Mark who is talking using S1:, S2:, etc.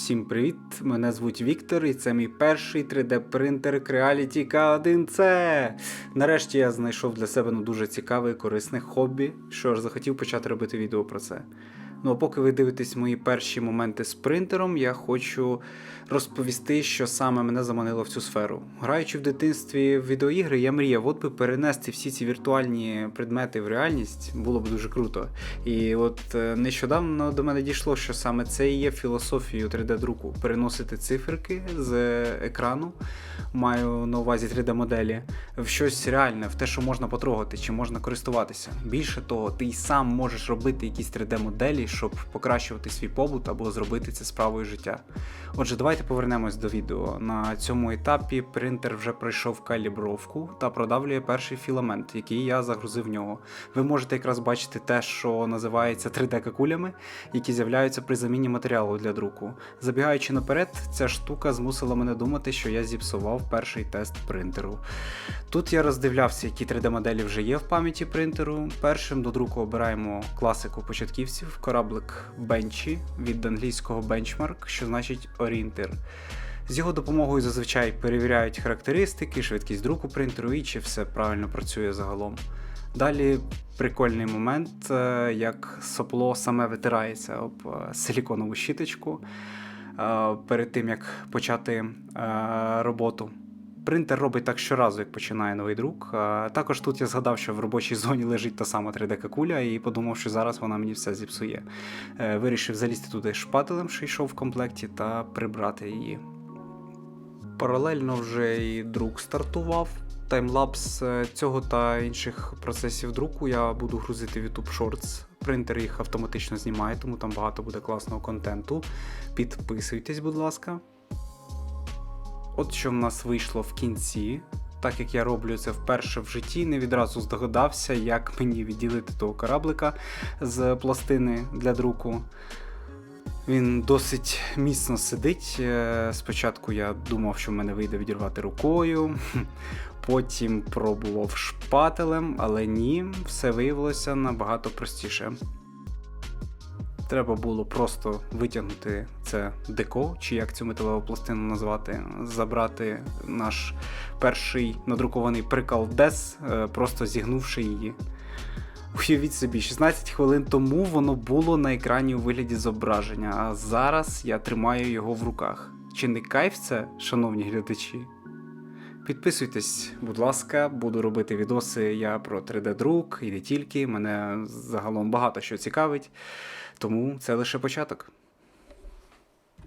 S1: Всім привіт! Мене звуть Віктор, і це мій перший 3D-принтер Creality K1C. Нарешті я знайшов для себе ну, дуже цікаве і корисне хобі, що ж захотів почати робити відео про це. Ну а поки ви дивитесь мої перші моменти з принтером, я хочу розповісти, що саме мене заманило в цю сферу. Граючи в дитинстві в відеоігри, я мріяв, от би перенести всі ці віртуальні предмети в реальність, було б дуже круто. І от е, нещодавно до мене дійшло, що саме це і є філософією 3D-друку переносити циферки з екрану, маю на увазі 3D-моделі, в щось реальне, в те, що можна потрогати, чи можна користуватися. Більше того, ти й сам можеш робити якісь 3D-моделі, щоб покращувати свій побут або зробити це справою життя. Отже, давайте повернемось до відео. На цьому етапі принтер вже пройшов калібровку та продавлює перший філамент, який я загрузив в нього. Ви можете якраз бачити те, що називається 3D-какулями, які з'являються при заміні матеріалу для друку. Забігаючи наперед, ця штука змусила мене думати, що я зіпсував перший тест принтеру. Тут я роздивлявся, які 3D-моделі вже є в пам'яті принтеру. Першим до друку обираємо класику початківців, кораблик Бенчі від англійського benchmark, що значить орієнтир. З його допомогою зазвичай перевіряють характеристики, швидкість друку принтеру і чи все правильно працює загалом. Далі прикольний момент, е, як сопло саме витирається об е, силіконову щіточку перед тим як почати е, роботу. Принтер робить так щоразу, як починає новий друк. Також тут я згадав, що в робочій зоні лежить та сама 3D-какуля, і подумав, що зараз вона мені все зіпсує. Е, Вирішив залізти туди шпателем, що йшов в комплекті, та прибрати її. Паралельно вже і друк стартував. Таймлапс е, цього та інших процесів друку я буду грузити в YouTube Shorts. Принтер їх автоматично знімає, тому там багато буде класного контенту. Підписуйтесь, будь ласка. От що в нас вийшло в кінці. Так як я роблю це вперше в житті, не відразу здогадався, як мені відділити того кораблика з пластини для друку. Він досить міцно сидить. Е, Спочатку я думав, що в мене вийде відірвати рукою, потім пробував шпателем, але ні, все виявилося набагато простіше. Треба було просто витягнути це деко, чи як цю металеву пластину назвати, забрати наш перший надрукований прикал DES, е, просто зігнувши її. Уявіть собі, 16 хвилин тому воно було на екрані у вигляді зображення, а зараз я тримаю його в руках. Чи не кайф це, шановні глядачі? Підписуйтесь, будь ласка, буду робити відоси я про 3D-друк і не тільки. Мене загалом багато що цікавить, тому це лише початок.